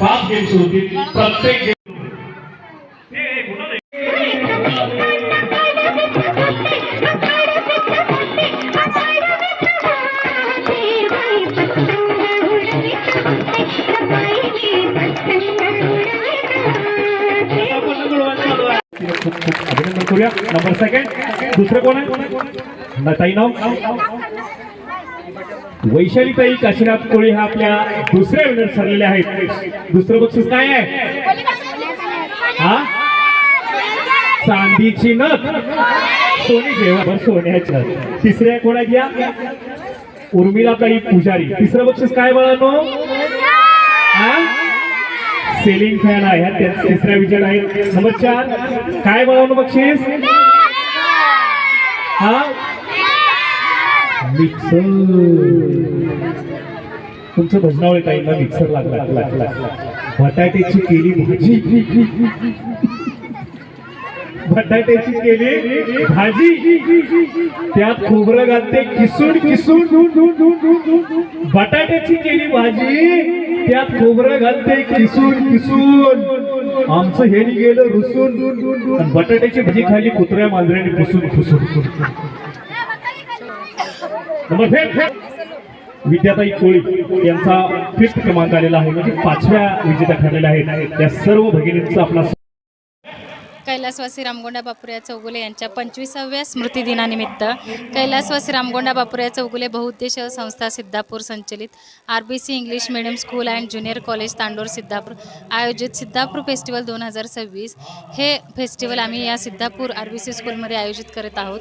पाच गेम्स होतील प्रत्येक गेम खूप खूप अभिनंदन करूया. नंबर सेकंड दुसरं कोण आहे? ताई नाव. वैशालीताई काशीनाथ कोळी हा आपल्या दुसऱ्या विनर ठरलेल्या आहेत. दुसरं बक्षीस काय आहे? हा? चांदीची नथ. सोने जेव्हा सोन्याच्या तिसऱ्या कोणा घ्या. उर्मिला काही पुजारी. तिसरं बक्षीस काय बाळांनो? हा? सेलिंग फॅन आहे. ह्या तिसऱ्या विजय आहेत. नंबर चार. काय बाळांनो बक्षीस? हा? मिक्सर तुमचं भजनावळे टाईमला मिक्सर लागला लागला. बटाट्याची केली भाजी. बटाट्याची केली भाजी. त्यात खोबरं घालते किसून किसून. बटाट्याची केली भाजी. त्यात खोबरं घालते किसून किसून. आमचं हे गेलं रुसून. बटाट्याची भाजी खाली कुत्र्या मांजऱ्याने पुसून पुसून. विद्याताई कोळी यांचा फिफ्थ क्रमांक आलेला आहे. म्हणजे पाचव्या विजेता ठरलेल्या आहेत त्या सर्व भगिनींचा आपला कैलासवासी रामगोंडा बापुऱ्या चौगुले यांच्या पंचवीसाव्या स्मृतिदिनानिमित्त कैलासवासी रामगोंडा बापुऱ्या चौगुले बहुउद्देशीय संस्था सिद्धापूर संचलित R B C English medium school and junior college Tandor Siddhapur आयोजित सिद्धापूर फेस्टिवल दोन हजार सव्वीस हे फेस्टिवल आम्ही या सिद्धापूर आर बी सी स्कूलमध्ये आयोजित करत आहोत.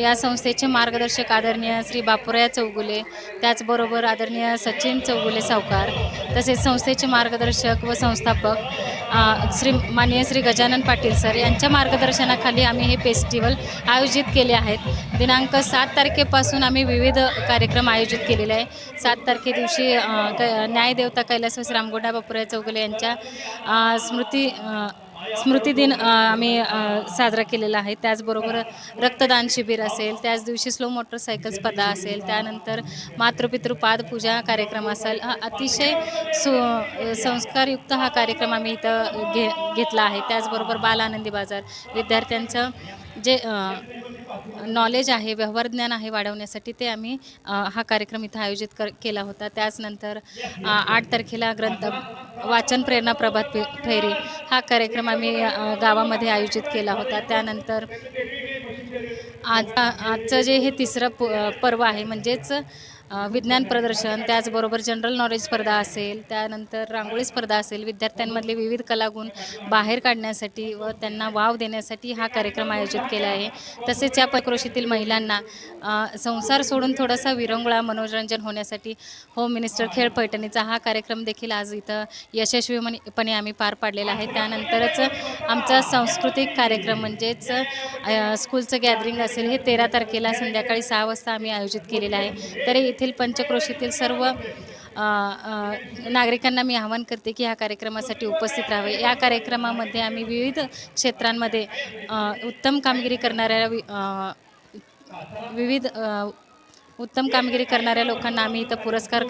या संस्थेचे मार्गदर्शक आदरणीय श्री बापुऱ्या चौगुले त्याचबरोबर आदरणीय सचिन चौगुले सावकार तसेच संस्थेचे मार्गदर्शक व संस्थापक श्री माननीय श्री गजानन पाटील सर यांच्या मार्गदर्शनाखाली आम्ही हे फेस्टिवल आयोजित केले आहेत. दिनांक सात तारखेपासून आम्ही विविध कार्यक्रम आयोजित केलेले आहे. सात तारखे दिवशी न्यायदेवता कैलासवास रामगोंडा बापुराय चौगले यांच्या स्मृती स्मृतिदिन आम्ही साजरा केलेला आहे. त्याचबरोबर रक्तदान शिबिर असेल त्याच दिवशी स्लो मोटरसायकल स्पर्धा असेल त्यानंतर मातृपितृ पादपूजा कार्यक्रम असेल. हा अतिशय सु संस्कारयुक्त हा कार्यक्रम आम्ही इथं घे घेतला आहे. त्याचबरोबर बालानंदी बाजार. विद्यार्थ्यांचं जे नॉलेज आहे व्यवहारज्ञान आहे वाढवण्यासाठी ते आम्ही हा कार्यक्रम इथं आयोजित कर केला होता. त्याचनंतर आठ तारखेला ग्रंथ वाचन प्रेरणा प्रभात फेरी हा कार्यक्रम आम्ही गावामध्ये आयोजित केला होता. त्यानंतर आज आजचं जे हे तिसरं प पर्व आहे म्हणजेच विज्ञान प्रदर्शन त्याचबरोबर जनरल नॉलेज स्पर्धा असेल त्यानंतर रांगोळी स्पर्धा असेल विद्यार्थ्यांमधले विविध कलागुण बाहेर काढण्यासाठी व त्यांना वाव देण्यासाठी हा कार्यक्रम आयोजित केला आहे. तसेच या प्रकृषीतील महिलांना संसार सोडून थोडासा विरंगुळा मनोरंजन होण्यासाठी होम मिनिस्टर खेळ पैठणीचा हा कार्यक्रम देखील आज इथं यशस्वीपणे आम्ही पार पाडलेला आहे. त्यानंतरच आमचा सांस्कृतिक कार्यक्रम म्हणजेच स्कूलचं गॅदरिंग असेल हे तेरा तारखेला संध्याकाळी सहा वाजता आम्ही आयोजित केलेलं आहे. तरी येथील पंचक्रोशीतील सर्व नागरिकांना मी आवाहन करते की ह्या कार्यक्रमासाठी उपस्थित राहावे. या कार्यक्रमामध्ये आम्ही विविध क्षेत्रांमध्ये उत्तम कामगिरी करणाऱ्या वि- विविध उत्तम कामगिरी करणाऱ्या लोकांना आम्ही इथं पुरस्कार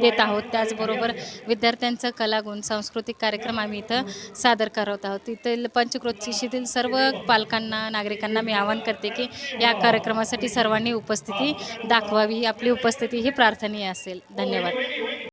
देत आहोत. त्याचबरोबर विद्यार्थ्यांचं कलागुण सांस्कृतिक कार्यक्रम आम्ही इथं सादर करत आहोत. तिथील पंचक्रोशीतील सर्व पालकांना नागरिकांना मी आवाहन करते की या कार्यक्रमासाठी सर्वांनी उपस्थिती दाखवावी. आपली उपस्थिती ही प्रार्थनीय असेल. धन्यवाद.